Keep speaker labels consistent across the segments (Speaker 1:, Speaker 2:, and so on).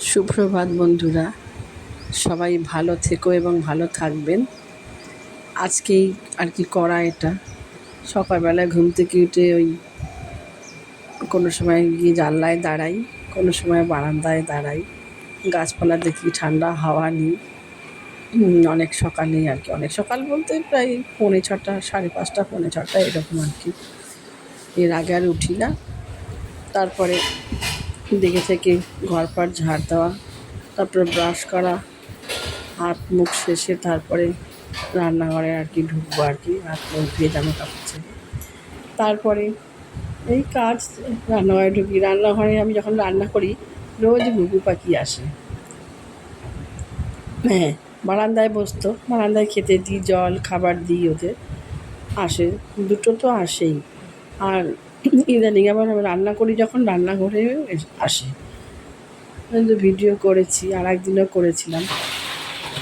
Speaker 1: সুপ্রভাত বন্ধুরা। সবাই ভালো থেকো এবং ভালো থাকবেন। আজকেই আর কি করা এটা। সকালবেলায় ঘুম থেকে উঠে ওই কোনো সময় গিয়ে জানলায় দাঁড়াই, কোনো সময় বারান্দায় দাঁড়াই। গাছপালা দেখি ঠান্ডা, হাওয়া নিই। অনেক সকালেই আর কি। অনেক সকাল বলতে প্রায় পৌনে ছটা, সাড়ে পাঁচটা, পৌনে ছটা এরকম আর কি। এর আগে আর উঠি না। তারপরে দেখে থেকে ঘর পাট ঝাড় দেওয়া, তারপরে ব্রাশ করা, হাত মুখ শেষে তারপরে রান্নাঘরে আর কি ঢুকবো আর কি, হাত মুখ ধুয়ে জামা কাপড় ছেড়ে। তারপরে এই কাজ রান্নাঘরে ঢুকি। রান্নাঘরে আমি যখন রান্না করি, রোজ ঘুঘু পাখি আসে। হ্যাঁ বারান্দায় বসতো, বারান্দায় খেতে দিই জল, খাবার দিই ওদের, আসে। দুটো তো আসেই। আর ইদানিং আবার আমি রান্না করি, যখন রান্নাঘরে আসে। কিন্তু ভিডিও করেছি, আর একদিনও করেছিলাম।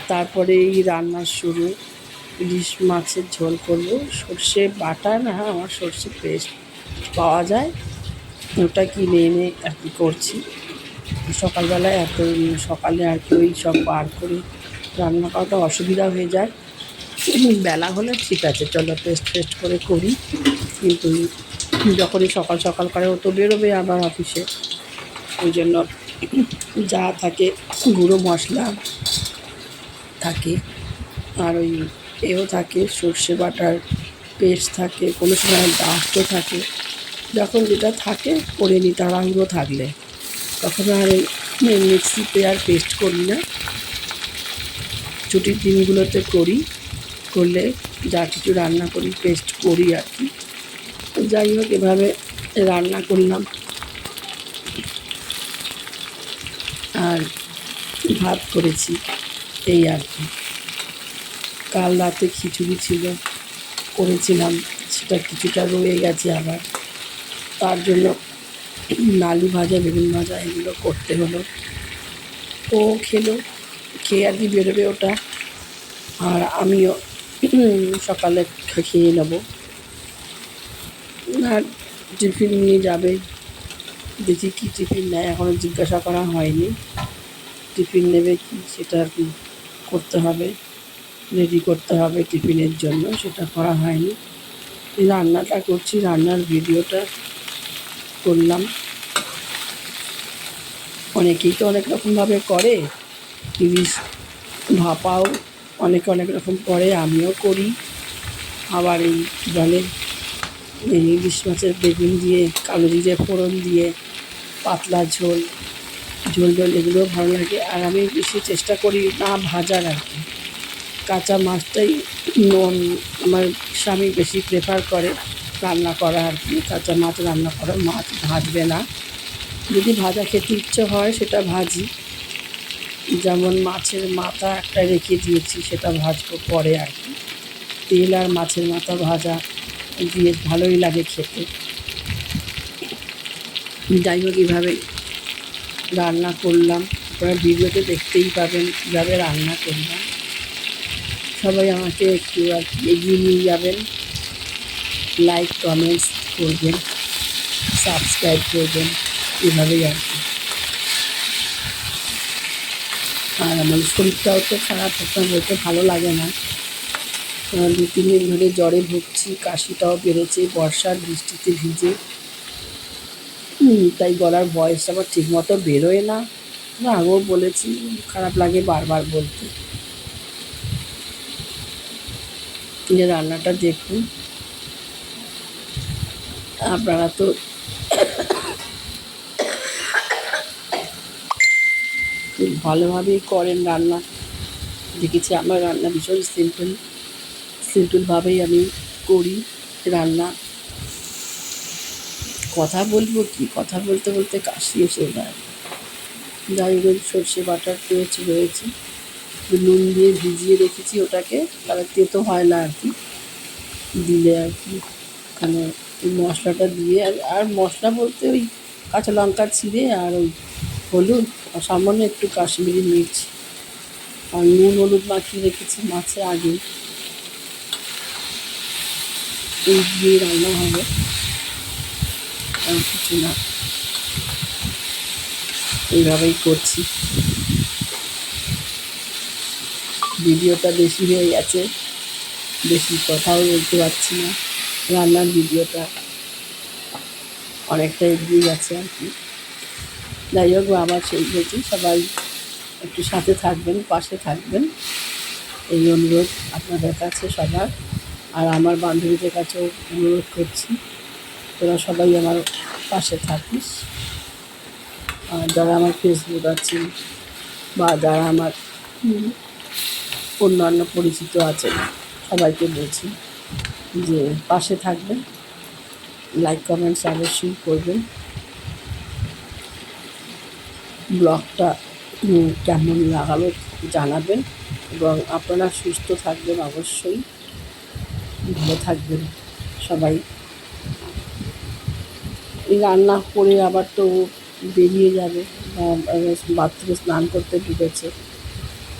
Speaker 1: তারপরে এই রান্নার শুরু, ইলিশ মাছের ঝোল করব। সর্ষে বাটা না, আমার সর্ষে পেস্ট পাওয়া যায়। ওটা কিনে এনে আর কি করছি। সকালবেলায় এত, সকালে আর কি ওই সব বার করে রান্না করাটা অসুবিধা হয়ে যায়। বেলা হলে ঠিক আছে, চলো টেস্ট ফেস্ট করে করি। কিন্তু যখনই সকাল সকাল করে ও তো বেরোবে আবার অফিসে। ওই জন্য যা থাকে, গুঁড়ো মশলা থাকে, আর ওই এও থাকে, সর্ষে বাটার পেস্ট থাকে, কোনো সময় ডাস্টও থাকে। যখন যেটা থাকে, করে নিই, তাড়াহুড়ো থাকলে। তখন আর মিক্সিতে আর পেস্ট করি না। ছুটির দিনগুলোতে করি, করলে যা কিছু রান্না করি, পেস্ট করি আর কি। যাই হোক, এভাবে রান্না করলাম। আর ভাত করেছি, এই আর কি। কাল রাতে খিচুড়ি ছিল, করেছিলাম, সেটা কিছুটা রয়ে গেছে আবার। তার জন্য আলু ভাজা, বেগুন ভাজা, এগুলো করতে হলো। ও খেলো, খেয়ে আর কি বেরোবে ওটা। আর আমিও সকালে খেয়ে নেব। আর টিফিন নিয়ে যাবে। দেখি কি টিফিন নেয় এখনও জিজ্ঞাসা করা হয়নি। টিফিন নেবে কি, সেটা আর কি করতে হবে রেডি করতে হবে টিফিনের জন্য, সেটা করা হয়নি। রান্নাটা করছি, রান্নার ভিডিওটা করলাম। অনেকেই তো অনেক রকমভাবে করে, ইলিশ ভাপাও অনেকে অনেক রকম করে, আমিও করি। আবার এই বলে ইলিশ মাছের বেগুন দিয়ে, কালো জিরে, ফোড়ন দিয়ে, পাতলা ঝোল ঝোল ঝোল এগুলোও ভালো লাগে। আর আমি বেশি চেষ্টা করি না ভাজার আর কি। কাঁচা মাছটাই নুন, আমার স্বামী বেশি প্রেফার করে রান্না করা আর কি। কাঁচা মাছ রান্না করা, মাছ ভাজবে না। যদি ভাজা খেতে ইচ্ছে হয়, সেটা ভাজি। যেমন মাছের মাথা একটা রেখে দিয়েছি, সেটা ভাজবো পরে আর কি। তেল আর মাছের মাথা ভাজা। দিয়ে ভালোই লাগে খেতে। যাই হোক এইভাবে রান্না করলাম। আপনারা ভিডিওতে দেখতেই পাবেন কীভাবে রান্না করলাম। সবাই আমাকে একটু আর এগিয়ে নিয়ে যাবেন। লাইক কমেন্টস করবেন সাবস্ক্রাইব করবেন, এভাবেই আর কি। আর আমার শরীরটাও তো খারাপ একটা বলতে ভালো লাগে না। দু তিন দিন ধরে জ্বরে ভুগছি, কাশিটাও বেড়েছে, বর্ষার বৃষ্টিতে ভিজে। তাই গলার ভয়েস আমার ঠিকমতো বেরোয় না। আগেও বলেছি, খারাপ লাগে বারবার বলতে। যে রান্নাটা দেখুন, আপনারা তো ভালোভাবেই করেন রান্না। দেখেছি, আমার রান্না ভীষণ সিম্পল সিম্পলভাবেই আমি করি, রান্না। কথা বলব কি? কথা বলতে বলতে কাশি এসে যায়। যাই হোক, সর্ষে বাটার পেঁচ রয়েছে। নুন দিয়ে ভিজিয়ে রেখেছি ওটাকে, তাহলে তেতো হয় না আর কি। দিলে আর কি। মানে মশলাটা দিয়ে আর আর মশলা বলতে ওই কাঁচা লঙ্কা ছিঁড়ে আর ওই হলুদ আর সামান্য একটু কাশ্মীরি মির্চ। আর নুন হলুদ মাখিয়ে রেখেছি মাছে আগে। এই দিয়ে রান্না হবে। আর কিছু না এইভাবেই করছি। ভিডিওটা বেশি হয়ে গেছে, বেশি কথাও বলতে পারছি না। রান্নার ভিডিওটা অনেকটা এগিয়ে গেছে আর কি। যাই হোক আবার সেই বলছি সবাই একটু সাথে থাকবেন, পাশে থাকবেন। এই অনুরোধ আপনাদের কাছে সবার। আর আমার বান্ধবীদের কাছেও অনুরোধ করছি। তোরা সবাই আমার পাশে থাকিস। আর যারা আমার ফেসবুক আছে বা যারা আমার অন্যান্য পরিচিত আছেন, সবাইকে বলছি যে পাশে থাকবেন লাইক কমেন্টস অবশ্যই করবেন। ব্লগটা কেমন লাগালো জানাবেন এবং আপনারা সুস্থ থাকবেন অবশ্যই। ভালো থাকবেন সবাই। এই রান্না করে আবার তো বেরিয়ে যাবে। বাথরুমে স্নান করতে ঢুকেছে।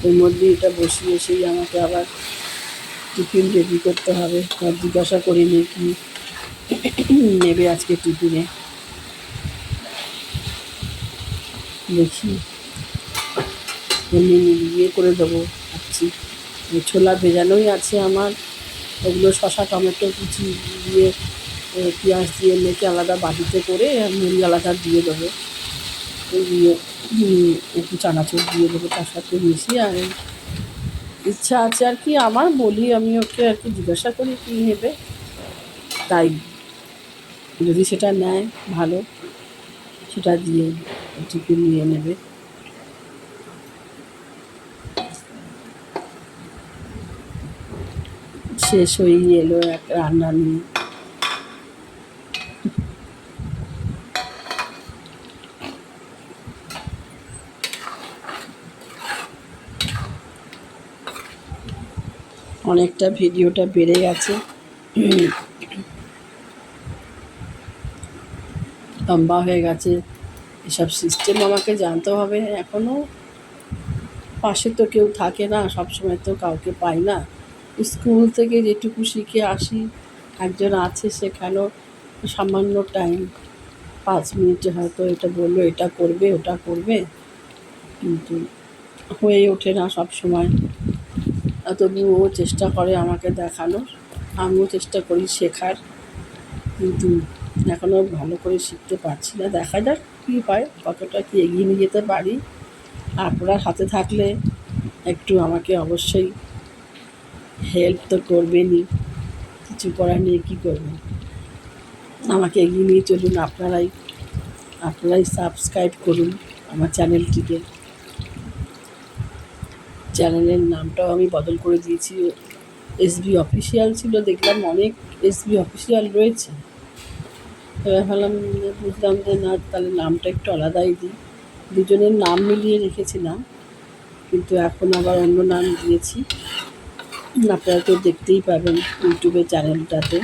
Speaker 1: এর মধ্যে এটা বসিয়ে এসেই আমাকে আবার টিফিন রেডি করতে হবে। আর জিজ্ঞাসা করিনি কি নেবে আজকে টিফিনে। দেখি। এমনি ইয়ে করে দেবো। ভাবছি। ছোলা ভেজানোই আছে আমার। ওগুলো শশা, টমেটো, কুচি দিয়ে পেঁয়াজ দিয়ে মেখে আলাদা বাটিতে করে মুড়ি আলাদা দিয়ে দেবো। দিয়ে একটু চানাচুর দিয়ে দেবো তার সাথে মিশিয়ে। আর ইচ্ছা আছে আর কি, আমার বলি, আমি ওকে আর কি জিজ্ঞাসা করি কী নেবে। তাই যদি সেটা নেয় ভালো, সেটা দিয়ে টিফিন নিয়ে নেবে। শেষ হয়েই এলো এক রান্না নিয়ে। অনেকটা ভিডিওটা বেড়ে গেছে। লম্বা হয়ে গেছে। এসব সিস্টেম আমাকে জানতে হবে। এখনও পাশে তো কেউ থাকে না, সবসময় তো কাউকে পাই না। স্কুল থেকে যেটুকু শিখে আসি, একজন আছে সেখানেও সামান্য টাইম পাঁচ মিনিটে হয়তো এটা বলল, এটা করবে, ওটা করবে। কিন্তু হয়ে ওঠে না সব সময়। তবুও ও চেষ্টা করে আমাকে দেখানোর। আমিও চেষ্টা করি শেখার। কিন্তু এখনও ভালো করে শিখতে পারছি না। দেখা যাক কী হয়, কতটা কি এগিয়ে নিয়ে যেতে পারি। আপনার হাতে থাকলে একটু আমাকে অবশ্যই হেল্প তো করবেনই। কিছু করার নিয়ে কী করবেন? আমাকে এগিয়ে নিয়ে চলুন, আপনারাই আপনারাই সাবস্ক্রাইব করুন আমার চ্যানেলটিকে চ্যানেলের নামটাও আমি বদল করে দিয়েছি। এসবি অফিসিয়াল ছিল, দেখলাম অনেক এসবি অফিসিয়াল রয়েছে। এবার ভাবলাম, বুঝলাম যে না, তাহলে নামটা একটু আলাদাই দিই। দুজনের নাম মিলিয়ে রেখেছিলাম, কিন্তু এখন আবার অন্য নাম দিয়েছি। আপনারা তো দেখতেই পাবেন ইউটিউবে চ্যানেলটাতে।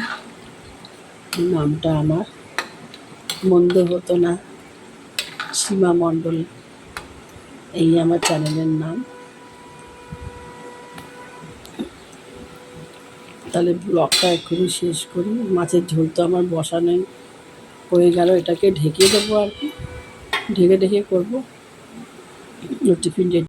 Speaker 1: নামটা আমার মন্দ হতো না। সীমা মণ্ডল, এই আমার চ্যানেলের নাম। তাহলে ব্লগটা এক্ষুনি শেষ করি। মাছের ঝোল তো আমার বসানোই হয়ে গেল, এটাকে ঢেকে দেবো আর কি। ঢেকে ঢেকে করব। টিফিন